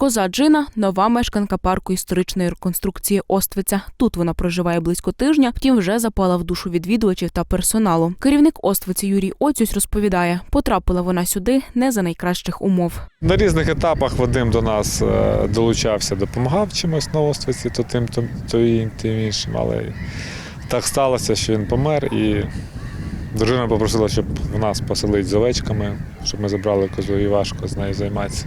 Коза Джина нова мешканка парку історичної реконструкції Оствиця. Тут вона проживає близько тижня, втім вже запала в душу відвідувачів та персоналу. Керівник Оствиці Юрій Оцюсь розповідає, потрапила вона сюди не за найкращих умов. На різних етапах Вадим до нас е, долучався, допомагав чимось на островці, то тим, то, то тим іншим. Але так сталося, що він помер, і дружина попросила, щоб в нас поселити з овечками, щоб ми забрали козу і важко з нею займатися.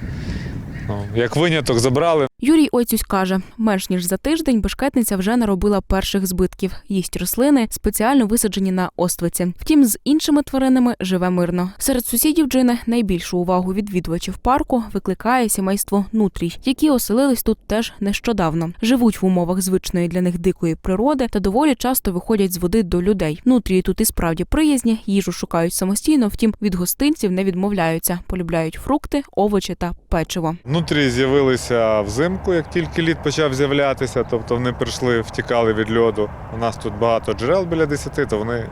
Ну, як виняток забрали, Юрій Ойцюсь каже, менш ніж за тиждень бешкетниця вже наробила перших збитків. Їсть рослини, спеціально висаджені на оствиці. Втім, з іншими тваринами живе мирно. Серед сусідів Джини найбільшу увагу відвідувачів парку викликає сімейство нутрій, які оселились тут теж нещодавно. Живуть в умовах звичної для них дикої природи та доволі часто виходять з води до людей. Нутрії тут і справді приязні, їжу шукають самостійно, втім від гостинців не відмовляються. Полюбляють фрукти, овочі та печиво. внутрі з'явилися взимку, як тільки лід почав з'являтися, тобто вони прийшли, втікали від льоду. У нас тут багато джерел біля 10, то вони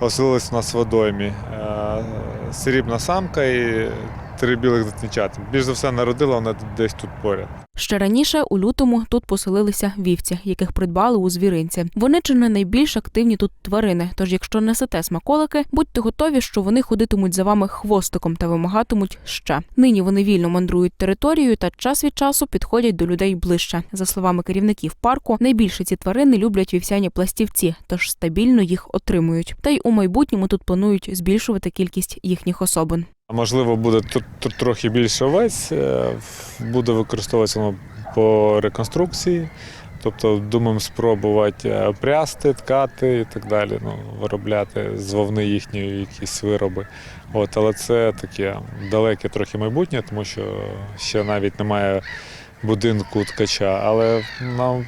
оселились у нас в водоймі. Е, Срібна самка і три білих дитинчат. Більш за все народила вона десь тут поряд. Ще раніше, у лютому, тут поселилися вівці, яких придбали у звіринці. Вони чи не найбільш активні тут тварини. Тож, якщо несете смаколики, будьте готові, що вони ходитимуть за вами хвостиком та вимагатимуть ще. Нині вони вільно мандрують територією та час від часу підходять до людей ближче. За словами керівників парку, найбільше ці тварини люблять вівсяні пластівці, тож стабільно їх отримують. Та й у майбутньому тут планують збільшувати кількість їхніх особин. Можливо, буде тр- трохи більше овець, е, буде використовуватися по реконструкції. Тобто думаємо спробувати е, прясти, ткати і так далі, ну, виробляти з вовни їхні якісь вироби. От, але це таке далеке трохи майбутнє, тому що ще навіть немає будинку ткача. Але нам,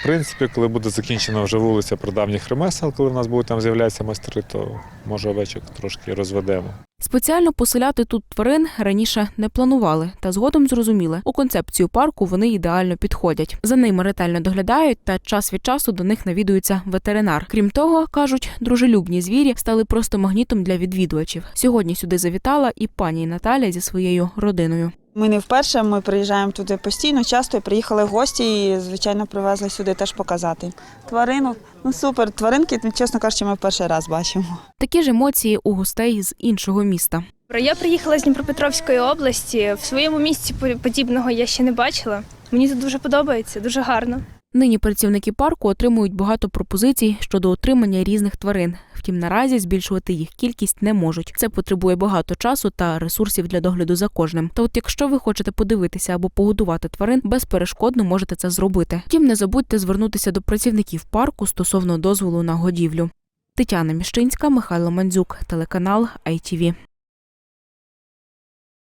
в принципі, коли буде закінчена вже вулиця прадавніх ремесел, коли в нас будуть там з'являтися майстри, то може овечок трошки розведемо. Спеціально поселяти тут тварин раніше не планували, та згодом зрозуміли, у концепцію парку вони ідеально підходять. За ними ретельно доглядають, та час від часу до них навідується ветеринар. Крім того, кажуть, дружелюбні звірі стали просто магнітом для відвідувачів. Сьогодні сюди завітала і пані Наталя зі своєю родиною. Ми не вперше, ми приїжджаємо туди постійно, часто і приїхали гості і, звичайно, привезли сюди теж показати. Тварину, ну супер, тваринки, чесно кажучи, ми в перший раз бачимо. Такі ж емоції у гостей з іншого міста. Я приїхала з Дніпропетровської області. В своєму місці подібного я ще не бачила. Мені тут дуже подобається, дуже гарно. Нині працівники парку отримують багато пропозицій щодо отримання різних тварин. Втім, наразі збільшувати їх кількість не можуть. Це потребує багато часу та ресурсів для догляду за кожним. Та от якщо ви хочете подивитися або погодувати тварин, безперешкодно можете це зробити. Втім, не забудьте звернутися до працівників парку стосовно дозволу на годівлю. Тетяна Міщинська, Михайло Мандзюк, телеканал ITV.